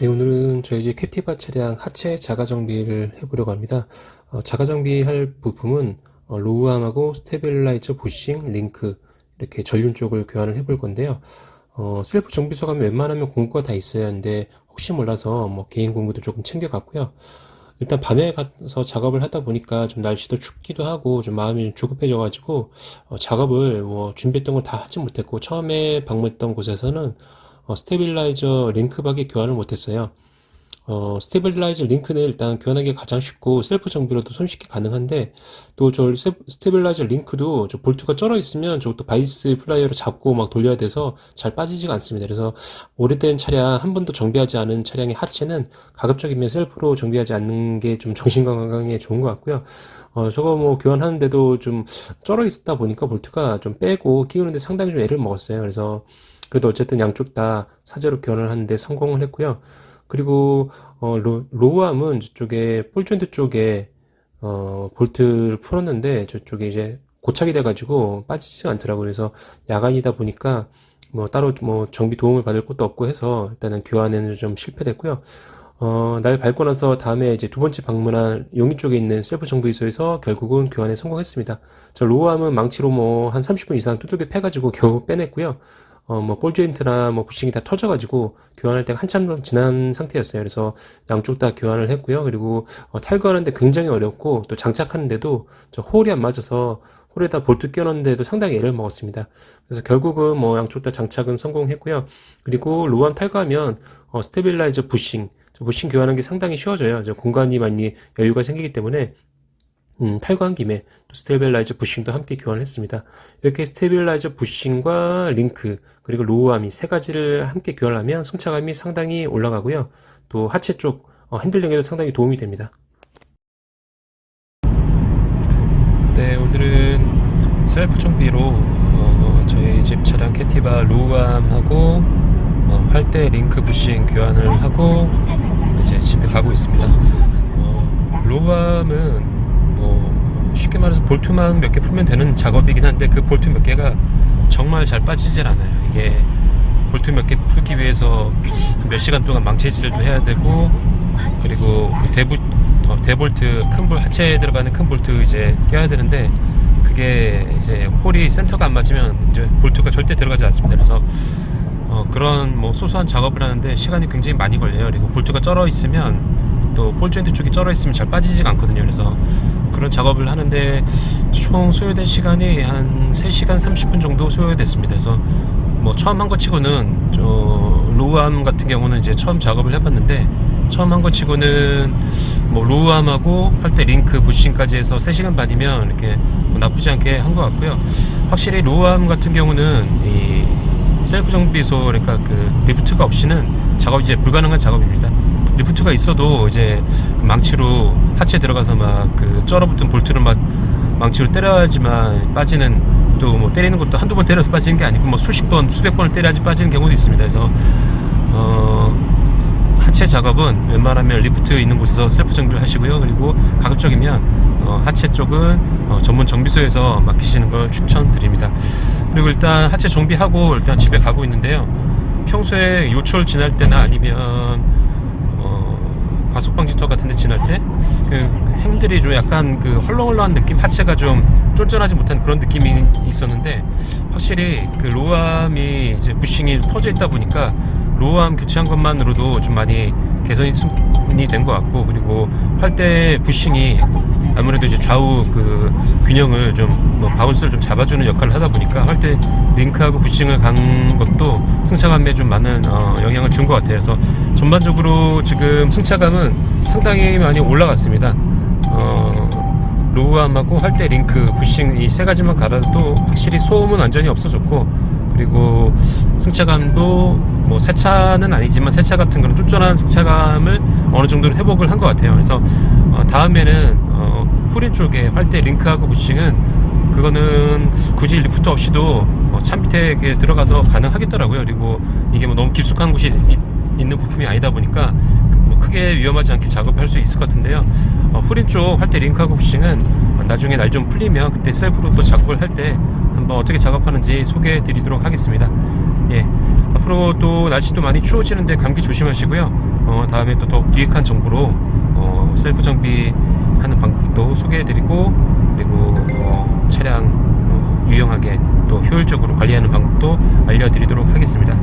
네, 오늘은 저희 집 캡티바 차량 하체 자가 정비를 해보려고 합니다. 어, 자가 정비할 부품은 어, 로우암하고 스테빌라이저 부싱, 링크 이렇게 전륜 쪽을 교환을 해볼 건데요. 어, 셀프 정비소 가면 웬만하면 공구가 다 있어야 하는데 혹시 몰라서 뭐 개인 공구도 조금 챙겨갔고요. 일단 밤에 가서 작업을 하다 보니까 좀 날씨도 춥기도 하고 좀 마음이 좀 조급해져가지고 어, 작업을 뭐 준비했던 걸 다 하지 못했고 처음에 방문했던 곳에서는 어, 스테빌라이저 링크밖에 교환을 못했어요. 어, 스테빌라이저 링크는 일단 교환하기 가장 쉽고 셀프 정비로도 손쉽게 가능한데 또 저 스테빌라이저 링크도 저 볼트가 쩔어 있으면 저것도 바이스 플라이어로 잡고 막 돌려야 돼서 잘 빠지지가 않습니다. 그래서 오래된 차량 한 번도 정비하지 않은 차량의 하체는 가급적이면 셀프로 정비하지 않는 게 좀 정신 건강에 좋은 것 같고요. 어, 저거 뭐 교환하는데도 좀 쩔어 있다 보니까 볼트가 좀 빼고 끼우는데 상당히 좀 애를 먹었어요. 그래서 그래도 어쨌든 양쪽 다 사제로 교환을 하는데 성공을 했고요. 그리고 어, 로, 로우암은 저쪽에 볼 조인트 쪽에 어, 볼트를 풀었는데 저쪽에 이제 고착이 돼가지고 빠지지가 않더라고요. 그래서 야간이다 보니까 뭐 따로 뭐 정비 도움을 받을 것도 없고 해서 일단은 교환에는 좀 실패됐고요. 어, 날 밟고 나서 다음에 이제 두 번째 방문한 용인 쪽에 있는 셀프 정비소에서 결국은 교환에 성공했습니다. 저 로우암은 망치로 뭐 한 30분 이상 두들겨 패가지고 겨우 빼냈고요. 어, 뭐, 볼 조인트나 뭐, 부싱이 다 터져가지고, 교환할 때가 한참 지난 상태였어요. 그래서 양쪽 다 교환을 했고요. 그리고, 어, 탈거하는데 굉장히 어렵고, 또 장착하는데도 저 홀이 안 맞아서, 홀에다 볼트 껴넣는데도 상당히 애를 먹었습니다. 그래서 결국은 뭐, 양쪽 다 장착은 성공했고요. 그리고 로암 탈거하면, 어, 스테빌라이저 부싱, 부싱 교환하는 게 상당히 쉬워져요. 공간이 많이 여유가 생기기 때문에, 음, 탈거한 김에 또 스테빌라이저 부싱도 함께 교환했습니다. 이렇게 스테빌라이저 부싱과 링크 그리고 로우암이 세 가지를 함께 교환하면 승차감이 상당히 올라가고요. 또 하체 쪽 어, 핸들링에도 상당히 도움이 됩니다. 네, 오늘은 셀프 정비로 어, 저희 집 차량 캐티바 로우암하고 어, 활대 링크 부싱 교환을 하고 이제 집에 가고 있습니다. 어, 로우암은 뭐 쉽게 말해서 볼트만 몇 개 풀면 되는 작업이긴 한데 그 볼트 몇 개가 정말 잘 빠지질 않아요. 이게 볼트 몇 개 풀기 위해서 몇 시간 동안 망치질도 해야 되고 그리고 그 대부 어, 대볼트 큰 볼 하체에 들어가는 큰 볼트 이제 껴야 되는데 그게 이제 홀이 센터가 안 맞으면 이제 볼트가 절대 들어가지 않습니다. 그래서 어, 그런 뭐 소소한 작업을 하는데 시간이 굉장히 많이 걸려요. 그리고 볼트가 쩔어 있으면 또 볼 조인트 쪽이 쩔어 있으면 잘 빠지지가 않거든요. 그래서 그런 작업을 하는데 총 소요된 시간이 한 3시간 30분 정도 소요됐습니다. 그래서 뭐 처음 한 거 치고는 저 로우암 같은 경우는 이제 처음 작업을 해봤는데 처음 한 거 치고는 뭐 로우암하고 할 때 링크 부싱까지 해서 3시간 반이면 이렇게 뭐 나쁘지 않게 한 것 같고요. 확실히 로우암 같은 경우는 이 셀프 정비소 그러니까 그 리프트가 없이는 작업이 이제 불가능한 작업입니다. 리프트가 있어도 이제 그 망치로 하체 들어가서 막 그 쩔어붙은 볼트를 막 망치로 때려야지만 빠지는 또 뭐 때리는 것도 한두 번 때려서 빠지는 게 아니고 뭐 수십 번 수백 번을 때려야지 빠지는 경우도 있습니다. 그래서 어 하체 작업은 웬만하면 리프트 있는 곳에서 셀프 정비를 하시고요. 그리고 가급적이면 어 하체 쪽은 어 전문 정비소에서 맡기시는 걸 추천드립니다. 그리고 일단 하체 정비하고 일단 집에 가고 있는데요. 평소에 요철 지날 때나 아니면 과속방지턱 같은 데 지날 때그 행들이 좀 약간 그 헐렁헐렁한 느낌? 하체가 좀 쫀쫀하지 못한 그런 느낌이 있었는데 확실히 그 로암이 이제 부싱이 터져 있다 보니까 로암 교체한 것만으로도 좀 많이 개선이 된 것 같고 그리고 할 때 부싱이 아무래도 이제 좌우 그 균형을 좀 뭐 바운스를 좀 잡아주는 역할을 하다 보니까 할 때 링크하고 부싱을 간 것도 승차감에 좀 많은 어, 영향을 준 것 같아요. 그래서 전반적으로 지금 승차감은 상당히 많이 올라갔습니다. 어, 로우암하고 할 때 링크, 부싱 이 세 가지만 갈아도 확실히 소음은 완전히 없어졌고 그리고 승차감도 뭐 세차는 아니지만 세차 같은 그런 쫀쫀한 승차감을 어느 정도 회복을 한 것 같아요. 그래서 어, 다음에는 어, 후린 쪽에 활대 링크하고 부싱은 그거는 굳이 리프트 없이도 어, 차 밑에 들어가서 가능하겠더라고요. 그리고 이게 뭐 너무 깊숙한 곳이 있, 는 부품이 아니다 보니까 뭐 크게 위험하지 않게 작업할 수 있을 것 같은데요. 어, 후린 쪽 할 때 링크하고 부싱은 나중에 날 좀 풀리면 그때 셀프로 또 작업을 할 때 한번 어떻게 작업하는지 소개해 드리도록 하겠습니다. 예. 앞으로 또 날씨도 많이 추워지는데 감기 조심하시고요. 어, 다음에 또 더 유익한 정보로 어, 셀프 정비 하는 방법도 소개해 드리고 그리고 어, 차량 어, 유용하게 또 효율적으로 관리하는 방법도 알려드리도록 하겠습니다.